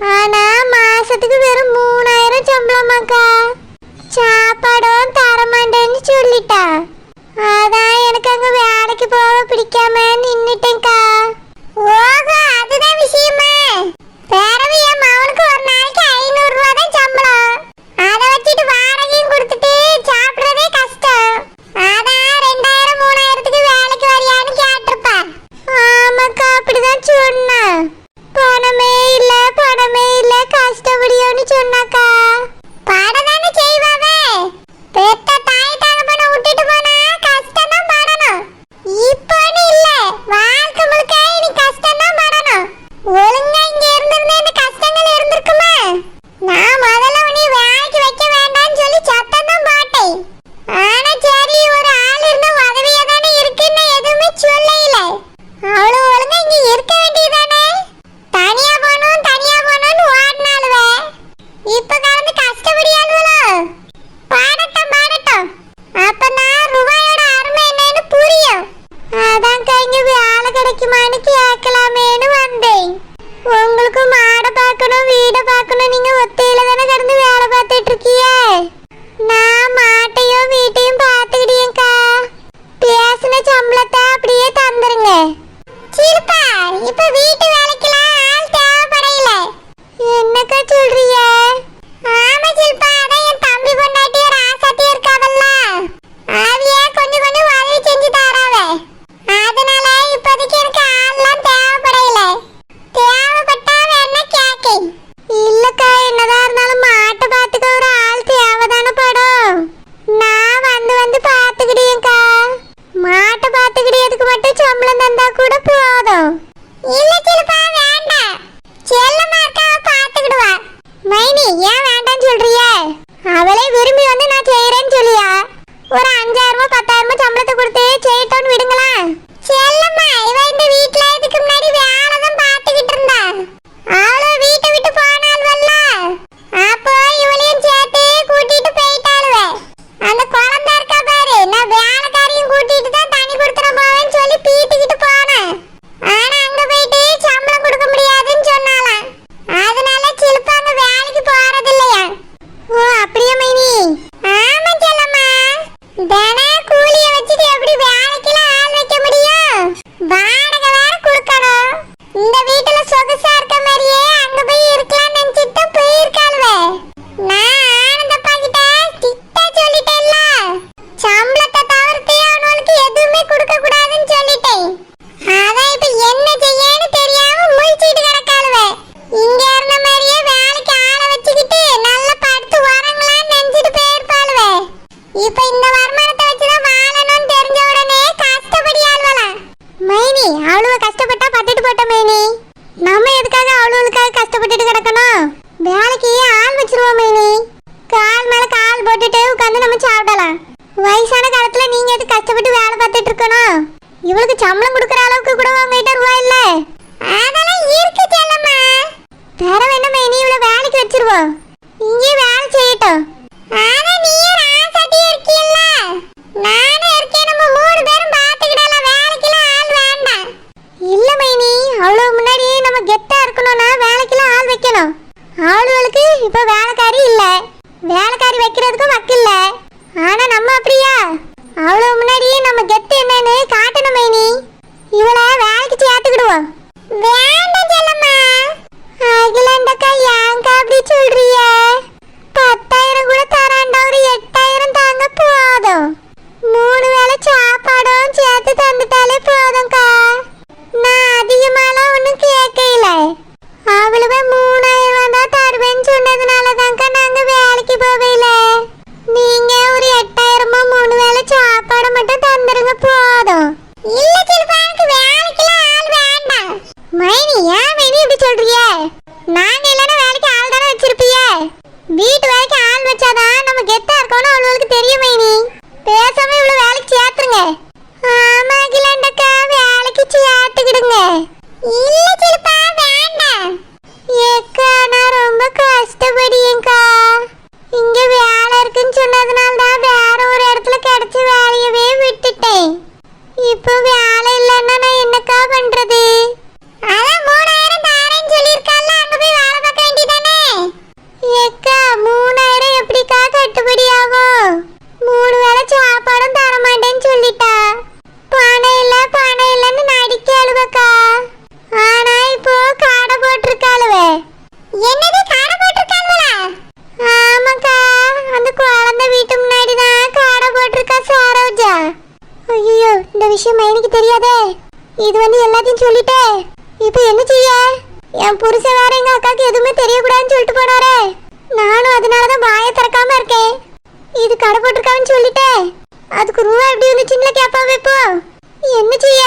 ஆனா மாசத்துக்கு வெறும் மூணாயிரம் சம்பளமாக்கா சாப்பாடும் தரமாட்டேன்னு சொல்லிட்டா. அதான் எனக்கு அங்க வேலைக்கு போக பிடிக்காம நின்னுட்டேன்க்கா. ஓகோ அதுதான் விஷயமா. பேரவி என் மகனுக்கு ஒரு நாளைக்கு ஐநூறு ரூபா தான் சம்பளம். அதை வச்சுட்டு வாடகையும் கொடுத்துட்டு சாப்பிட மைனி நம்ம எதுக்காக அவளுக்காக கஷ்டப்பட்டுட்டு கிடக்கணும்? வேலைக்கு ஆள் வச்சிருவோம் மைனி கால் மேல கால் போட்டுட்டு உட்காந்து நம்ம சாப்பிடலாம். வயசான காலத்துல நீங்க எது கஷ்டப்பட்டு வேலை பார்த்துட்டு இருக்கணும்? இவளுக்கு சம்பளம் கொடுக்குற அளவுக்கு கூட உங்ககிட்ட ரூபாய் இல்ல. அதெல்லாம் இருக்கு செல்லம்மா. தர வேண்டாம் மைனி இவளை வேலைக்கு வச்சிருவோம். இங்கேயே வேலை செய்யட்டும். பேசாம இவ்வளவு வேலைக்கு சேர்த்துருங்க ஆமா அகிலாண்டக்கா வேலைக்கு சேர்த்துக்கிடுங்க இல்ல விஷயம் மைனிக்கு தெரியாதே. இது வந்து எல்லாத்தையும் சொல்லிட்டே. இப்போ என்ன செய்ய? என் புருஷன் வேற எங்க அக்காக்கு எதுவுமே தெரியக்கூடாதுன்னு சொல்லிட்டு போனாரே. நானும் அதனாலதான் தான் திறக்காம இருக்கேன். இது கடை போட்டிருக்கான்னு சொல்லிட்டேன் அதுக்கு ரூபா எப்படி வந்துச்சுன்னு கேட்பாவே இப்போ என்ன செய்ய?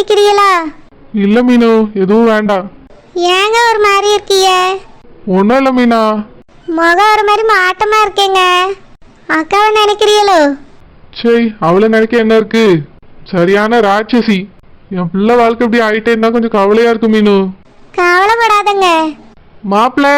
குடிக்கிறீங்களா இல்ல மீனு எதுவும் வேண்டாம் ஏங்க ஒரு மாதிரி இருக்கீங்க? ஒன்றும் இல்லை மீனா. முகம் ஒரு மாதிரி மாட்டமா இருக்கேங்க. அக்காவை நினைக்கிறீங்களோ சரி அவளை நினைக்க என்ன இருக்கு? சரியான ராட்சசி. என் பிள்ளை வாழ்க்கை இப்படி ஆயிட்டேன்னா கொஞ்சம் கவலையா இருக்கு மீனு. கவலைப்படாதங்க. மாப்பிள்ள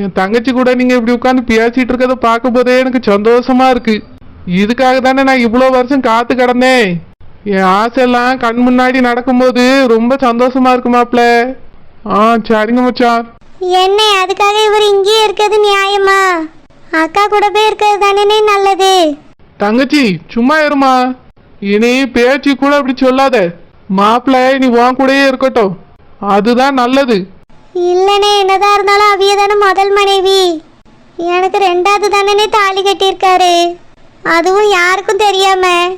என் தங்கச்சி கூட நீங்க இப்படி உட்காந்து பேசிட்டு இருக்கத பார்க்கும் போதே எனக்கு சந்தோஷமா இருக்கு. இதுக்காக தானே நான் இவ்வளோ வருஷம் காத்து கிடந்தேன். என் ஆசையெல்லாம் கண் முன்னாடி நடக்கும்போது ரொம்ப சந்தோஷமா இருக்கு மாப்பிள்ள. ஆ சரிங்க மச்சான். என்ன அதுக்காக இவர் இங்கேயே இருக்கிறது நியாயமா? அக்கா கூட போய் இருக்கிறது தானே நல்லது. தங்கச்சி சும்மா இருமா. இனி பேச்சு கூட அப்படி சொல்லாத. மாப்பிள்ளை நீ உன் கூடயே இருக்கட்டும். அதுதான் நல்லது. இல்லனே என்னதான் இருந்தாலும் அவிய தானே முதல் மனைவி. எனக்கு ரெண்டாவது தானே தாலி கட்டியிருக்காரு. அதுவும் யாருக்கும் தெரியாம.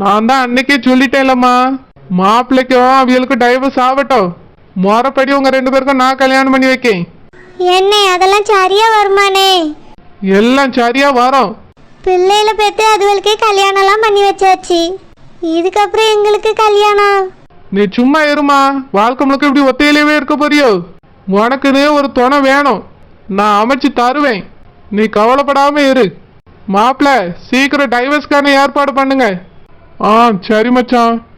நான் தான் அன்னைக்கே சொல்லிட்டேன்லம்மா. மாப்பிள்ளைக்கும் அவியலுக்கும் டைவர்ஸ் ஆகட்டும். முறைப்படி உங்க ரெண்டு பேருக்கும் நான் கல்யாணம் பண்ணி வைக்கேன். என்ன அதெல்லாம் சரியா வருமானே? எல்லாம் சரியா வரும். பிள்ளையில பெற்று அதுவளுக்கே கல்யாணம்லாம் பண்ணி வச்சாச்சு. இதுக்கப்புறம் எங்களுக்கு கல்யாணம்? நீ சும்மா இருமா. வாழ்க்கை முழுக்க இப்படி ஒத்தையிலேயே இருக்க போறியோ? உனக்குன்னு ஒரு துணை வேணும். நான் அமைச்சு தருவேன். நீ கவலைப்படாம இரு. மாப்பிள்ள சீக்கிரம் டைவர்ஸ்க்கான ஏற்பாடு பண்ணுங்க. ஆ சரி மச்சான்.